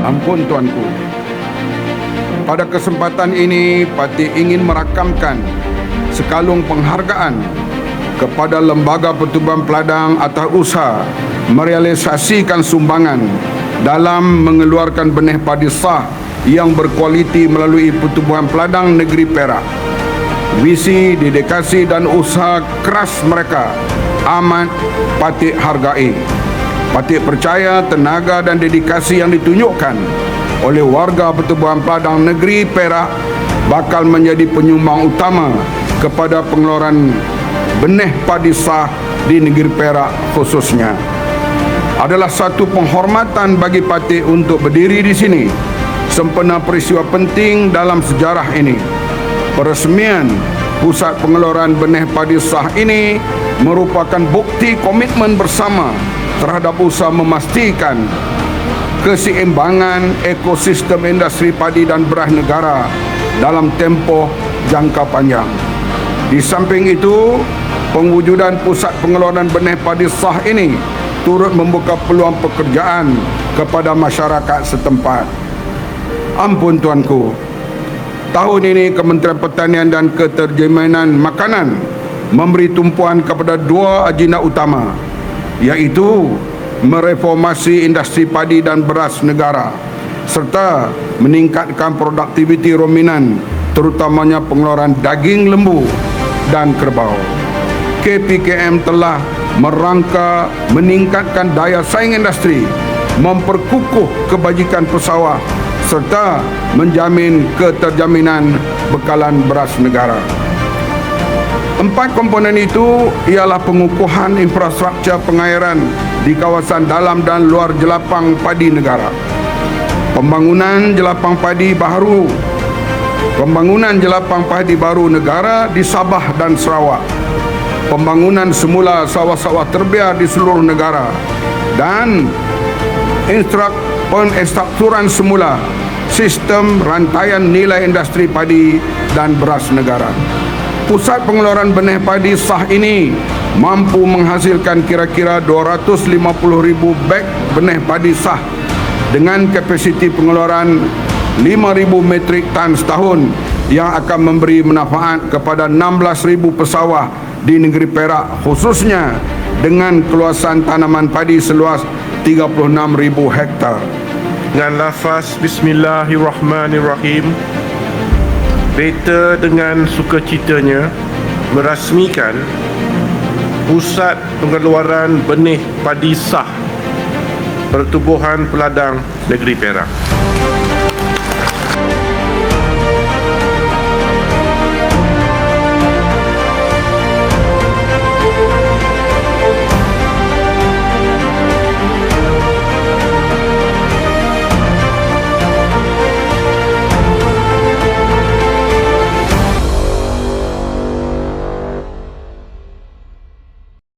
Ampun tuanku. Pada kesempatan ini, parti ingin merakamkan sekalung penghargaan kepada Lembaga Pertubuhan Peladang atas usaha merealisasikan sumbangan dalam mengeluarkan benih padi sah yang berkualiti melalui Pertubuhan Peladang Negeri Perak. Visi, dedikasi dan usaha keras mereka amat patut hargai. Patut percaya tenaga dan dedikasi yang ditunjukkan oleh warga Pertubuhan Peladang Negeri Perak bakal menjadi penyumbang utama kepada pengeluaran benih padi sah di negeri Perak khususnya. Adalah satu penghormatan bagi parti untuk berdiri di sini sempena peristiwa penting dalam sejarah ini. Peresmian pusat pengeluaran benih padi sah ini merupakan bukti komitmen bersama terhadap usaha memastikan keseimbangan ekosistem industri padi dan beras negara dalam tempoh jangka panjang. Di samping itu, pengujudan pusat pengeluaran benih padi sah ini turut membuka peluang pekerjaan kepada masyarakat setempat. Ampun tuanku, tahun ini Kementerian Pertanian dan Keterjaminan Makanan memberi tumpuan kepada dua agenda utama iaitu mereformasi industri padi dan beras negara serta meningkatkan produktiviti rominan terutamanya pengeluaran daging lembu dan kerbau. KPKM telah merangka meningkatkan daya saing industri, memperkukuh kebajikan pesawah serta menjamin keterjaminan bekalan beras negara. Empat komponen itu ialah pengukuhan infrastruktur pengairan di kawasan dalam dan luar jelapang padi negara. Pembangunan jelapang padi baru Pembangunan jelapang padi baru negara di Sabah dan Sarawak. Pembangunan semula sawah-sawah terbiar di seluruh negara dan instruk penstrukturan semula sistem rantaian nilai industri padi dan beras negara. Pusat pengeluaran benih padi sah ini mampu menghasilkan kira-kira 250 ribu beg benih padi sah dengan kapasiti pengeluaran 5,000 metrik tan setahun yang akan memberi manfaat kepada 16,000 pesawah di negeri Perak khususnya dengan keluasan tanaman padi seluas 36,000 hektar. dengan lafaz Bismillahirrahmanirrahim Beta dengan sukacitanya merasmikan Pusat Pengeluaran Benih Padi Sah Pertubuhan Peladang Negeri Perak